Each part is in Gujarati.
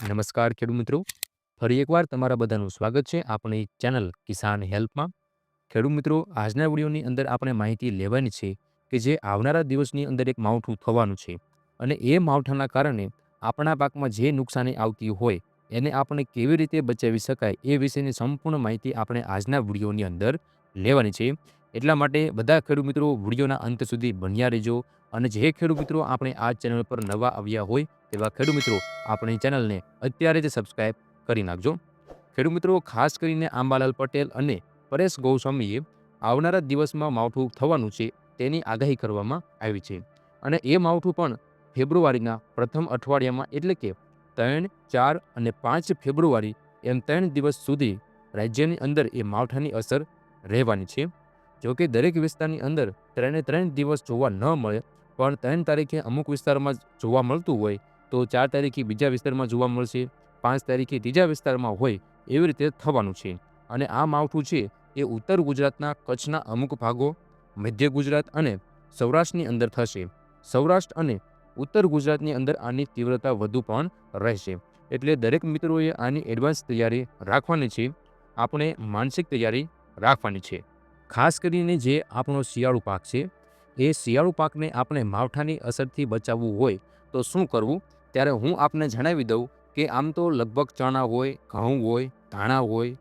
નમસ્કાર ખેડૂત મિત્રો. ફરી એકવાર તમારા બધાનું સ્વાગત છે આપણી ચેનલ કિસાન હેલ્પમાં. ખેડૂત મિત્રો, આજના વિડીયોની અંદર આપણે માહિતી લેવાની છે કે જે આવનારા દિવસની અંદર એક માવઠું થવાનું છે અને એ માવઠાના કારણે આપણા પાકમાં જે નુકસાની આવતી હોય એને આપણે કેવી રીતે બચાવી શકાય એ વિશેની સંપૂર્ણ માહિતી આપણે આજના વિડીયોની અંદર લેવાની છે. એટલા માટે બધા ખેડૂત મિત્રો વિડીયોના અંત સુધી બન્યા રહેજો અને જે ખેડૂત મિત્રો આપણે આ ચેનલ પર નવા આવ્યા હોય તેવા ખેડૂત મિત્રો આપણી ચેનલને અત્યારે જ સબસ્ક્રાઇબ કરી નાખજો. ખેડૂત મિત્રો, ખાસ કરીને આંબાલાલ પટેલ અને પરેશ ગોસ્વામીએ આવનારા દિવસમાં માવઠું થવાનું છે તેની આગાહી કરવામાં આવી છે અને એ માવઠું પણ ફેબ્રુઆરીના પ્રથમ અઠવાડિયામાં એટલે કે ત્રણ, ચાર અને પાંચ ફેબ્રુઆરી એમ ત્રણ દિવસ સુધી રાજ્યની અંદર એ માવઠાની અસર રહેવાની છે. જોકે દરેક વિસ્તારની અંદર ત્રણે ત્રણ દિવસ જોવા ન મળે, પણ ત્રણ તારીખે અમુક વિસ્તારમાં જોવા મળતું હોય, તો ચાર તારીખે બીજા વિસ્તારમાં જોવા મળશે, પાંચ તારીખે ત્રીજા વિસ્તારમાં હોય એવી રીતે થવાનું છે. અને આ માવઠું છે એ ઉત્તર ગુજરાતના કચ્છના અમુક ભાગો, મધ્ય ગુજરાત અને સૌરાષ્ટ્રની અંદર થશે. સૌરાષ્ટ્ર અને ઉત્તર ગુજરાતની અંદર આની તીવ્રતા વધુ પણ રહેશે. એટલે દરેક મિત્રોએ આની એડવાન્સ તૈયારી રાખવાની છે. આપણે માનસિક તૈયારી રાખવાની છે. ખાસ કરીને જે આપણો શિયાળુ પાક છે, એ શિયાળુ પાકને આપણે માવઠાની અસરથી બચાવવું હોય તો શું કરવું? ત્યારે હું આપને જણાવી દઉં કે આમ તો લગભગ ચણા હોય, ઘઉં હોય, ધાણા હોય,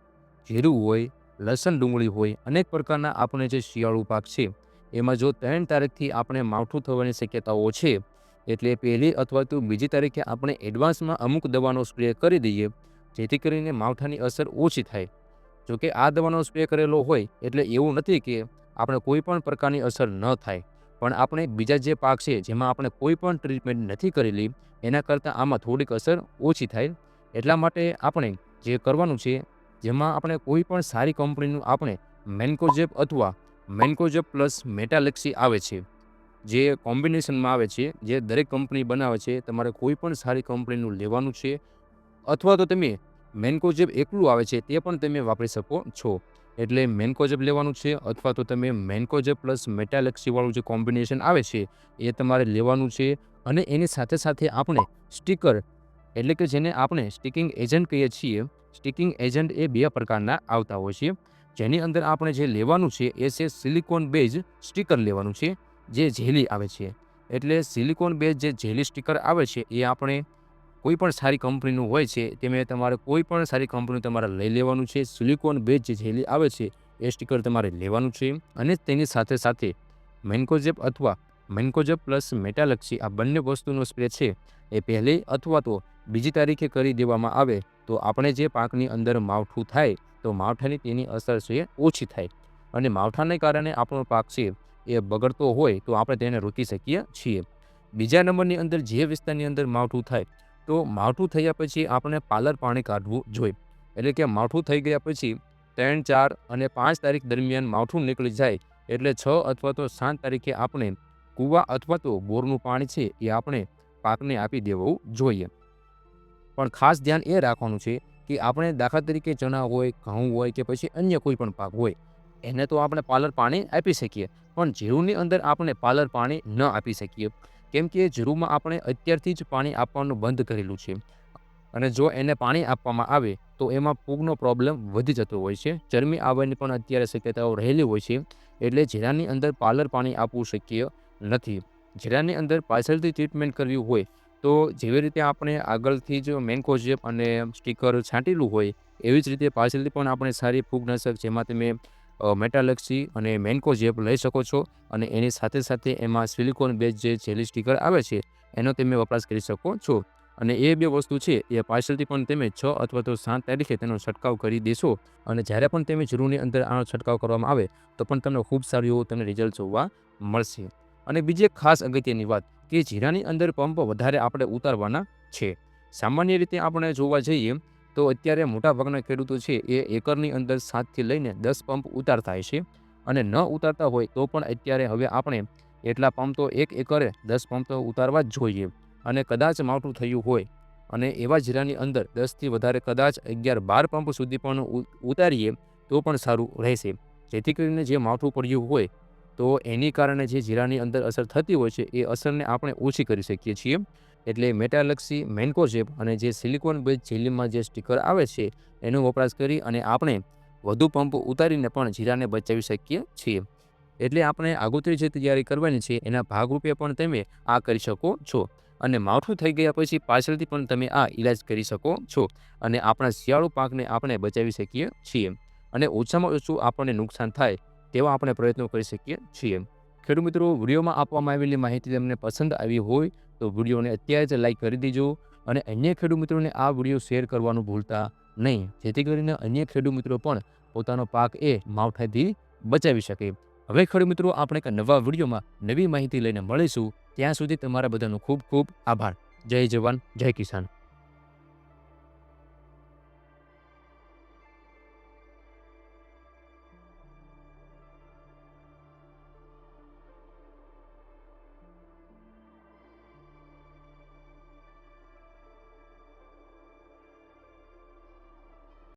જીરું હોય, લસણ, ડુંગળી હોય, અનેક પ્રકારના આપણે જે શિયાળુ પાક છે, એમાં જો ત્રણ તારીખથી આપણે માવઠું થવાની શક્યતાઓ છે, એટલે પહેલી અથવા તો બીજી તારીખે આપણે એડવાન્સમાં અમુક દવાનો સ્પ્રે કરી દઈએ, જેથી કરીને માવઠાની અસર ઓછી થાય. જોકે આ દવાનો સ્પ્રે કરેલો હોય એટલે એવું નથી કે આપણે કોઈ પણ પ્રકારની અસર ન થાય. પણ આપણે બીજા જે પાક છે જેમાં આપણે કોઈ પણ ટ્રીટમેન્ટ નથી કરેલી, એના કરતાં આમાં થોડીક અસર ઓછી થાય. એટલા માટે આપણે જે કરવાનું છે, જેમાં આપણે કોઈ પણ સારી કંપનીનું આપણે મેન્કોજેપ અથવા મેન્કોજેપ પ્લસ મેટાલેક્સી આવે છે, જે કોમ્બિનેશનમાં આવે છે, જે દરેક કંપની બનાવે છે, તમારે કોઈ પણ સારી કંપનીનું લેવાનું છે, અથવા તો તમે મેન્કોજેબ એકલું આવે છે, તે પણ તમે વાપરી શકો છો. એટલે મેન્કોજેબ લેવાનું છે, અથવા તો તમે મેન્કોજેબ પ્લસ મેટાલેક્સીવાળું જે કોમ્બિનેશન આવે છે, એ તમારે લેવાનું છે. અને એની સાથે સાથે આપણે સ્ટીકર, એટલે કે જેને આપણે સ્ટિકિંગ એજન્ટ કહીએ છીએ, સ્ટીકિંગ એજન્ટ એ બે પ્રકારના આવતા હોય છે. જેની અંદર આપણે જે લેવાનું છે, એ છે સિલિકોન બેઝ સ્ટીકર લેવાનું છે, જે જેલી આવે છે. એટલે સિલિકોન બેઝ જે જેલી સ્ટીકર આવે છે, એ આપણે કોઈ પણ સારી કંપનીનું હોય છે તેમાં તમારે કોઈ પણ સારી કંપની તમારે લઈ લેવાનું છે. સિલિકોન બેઝ જે જેલી આવે છે, એ સ્ટીકર તમારે લેવાનું છે. અને તેની સાથે સાથે મેન્કોજેપ અથવા મેન્કોજેપ પ્લસ મેટાલક્ષી આ બંને વસ્તુનો સ્પ્રે છે, એ પહેલી અથવા તો બીજી તારીખે કરી દેવામાં આવે, તો આપણે જે પાકની અંદર માવઠું થાય, તો માવઠાની તેની અસર છે ઓછી થાય. અને માવઠાને કારણે આપણો પાક છે, એ બગડતો હોય, તો આપણે તેને રોકી શકીએ છીએ. બીજા નંબરની અંદર જે વિસ્તારની અંદર માવઠું થાય તો માવઠું થયા પછી આપણે પાલર પાણી કાઢવું જોઈએ. એટલે કે માવઠું થઈ ગયા પછી ત્રણ, ચાર અને પાંચ તારીખ દરમિયાન માવઠું નીકળી જાય. એટલે છ અથવા તો સાત તારીખે આપણે કૂવા અથવા તો બોરનું પાણી છે એ આપણે પાકને આપી દેવું જોઈએ. પણ ખાસ ધ્યાન એ રાખવાનું છે કે આપણે દાખલા તરીકે ચણા હોય, ઘઉં હોય કે પછી અન્ય કોઈ પણ પાક હોય, એને તો આપણે પાલર પાણી આપી શકીએ. પણ જીરુની અંદર આપણે પાલર પાણી ન આપી શકીએ. કેમ કે ઝરૂમાં આપણે અત્યારથી જ પાણી આપવાનું બંધ કરેલું છે. અને જો એને પાણી આપવામાં આવે, તો એમાં ફૂગનો પ્રોબ્લેમ વધી જતો હોય છે. ચરમી આવવાની પણ અત્યારે શક્યતાઓ રહેલી હોય છે. એટલે જીરાની અંદર પાલર પાણી આપવું શક્ય નથી. જીરાની અંદર પાછળથી ટ્રીટમેન્ટ કરવી હોય, તો જેવી રીતે આપણે આગળથી જ મેન્કોજેપ અને સ્ટીકર છાંટેલું હોય, એવી જ રીતે પાછળથી પણ આપણે સારી ફૂગનાશક જેમાં તમે મેટાલક્સી અને મેન્કો જેપ લઈ શકો છો અને એની સાથે સાથે એમાં સિલિકોન બેઝ જે જેલી સ્ટીકર આવે છે, એનો તમે વપરાશ કરી શકો છો. અને એ બે વસ્તુ છે, એ પાર્સલથી પણ તમે છ અથવા તો સાત તારીખે તેનો છંટકાવ કરી દેશો. અને જ્યારે પણ તમે જરૂરની અંદર આનો છંટકાવ કરવામાં આવે, તો પણ તમને ખૂબ સારું એવું તમને રિઝલ્ટ જોવા મળશે. અને બીજી એક ખાસ અગત્યની વાત કે જીરાની અંદર પંપ વધારે આપણે ઉતારવાના છે. સામાન્ય રીતે આપણે જોવા જઈએ તો અત્યારે મોટાભાગના ખેડૂતો છે એ એકરની અંદર સાતથી લઈને દસ પંપ ઉતારતા હોય છે અને ન ઉતારતા હોય તો પણ અત્યારે હવે આપણે એટલા પંપ તો એક એકરે દસ પંપ તો ઉતારવા જ જોઈએ. અને કદાચ માવઠું થયું હોય અને એવા જીરાની અંદર દસથી વધારે કદાચ અગિયાર બાર પંપ સુધી પણ ઉતારીએ તો પણ સારું રહેશે. જેથી કરીને જે માવઠું પડ્યું હોય તો એની કારણે જે જીરાની અંદર અસર થતી હોય છે એ અસરને આપણે ઓછી કરી શકીએ છીએ. એટલે મેટાલક્સી મેન્કોઝેબ અને જે સિલિકોન બેઝ જેલીમાં જે સ્ટીકર આવે છે, એનો વપરાશ કરી અને આપણે વધુ પંપ ઉતારીને પણ જીરાને બચાવી શકીએ છીએ. એટલે આપણે આગોતરી જે તૈયારી કરવાની છે, એના ભાગરૂપે પણ તમે આ કરી શકો છો. અને માવઠું થઈ ગયા પછી પાછળથી પણ તમે આ ઈલાજ કરી શકો છો. અને આપણા શિયાળુ પાકને આપણે બચાવી શકીએ છીએ. અને ઓછામાં ઓછું આપણને નુકસાન થાય તેવા આપણે પ્રયત્નો કરી શકીએ છીએ. ખેડૂત મિત્રો, વિડીયોમાં આપવામાં આવેલી માહિતી તમને પસંદ આવી હોય તો વિડીયોને અત્યારે જ લાઇક કરી દેજો અને અન્ય ખેડૂત મિત્રોને આ વીડિયો શેર કરવાનું ભૂલતા નહીં. જેથી કરીને અન્ય ખેડૂત મિત્રો પણ પોતાનો પાક એ માવઠાથી બચાવી શકે. હવે ખેડૂત મિત્રો, આપણે એક નવા વિડીયોમાં નવી માહિતી લઈને મળીશું. ત્યાં સુધી તમારા બધાનો ખૂબ ખૂબ આભાર. જય જવાન, જય કિસાન.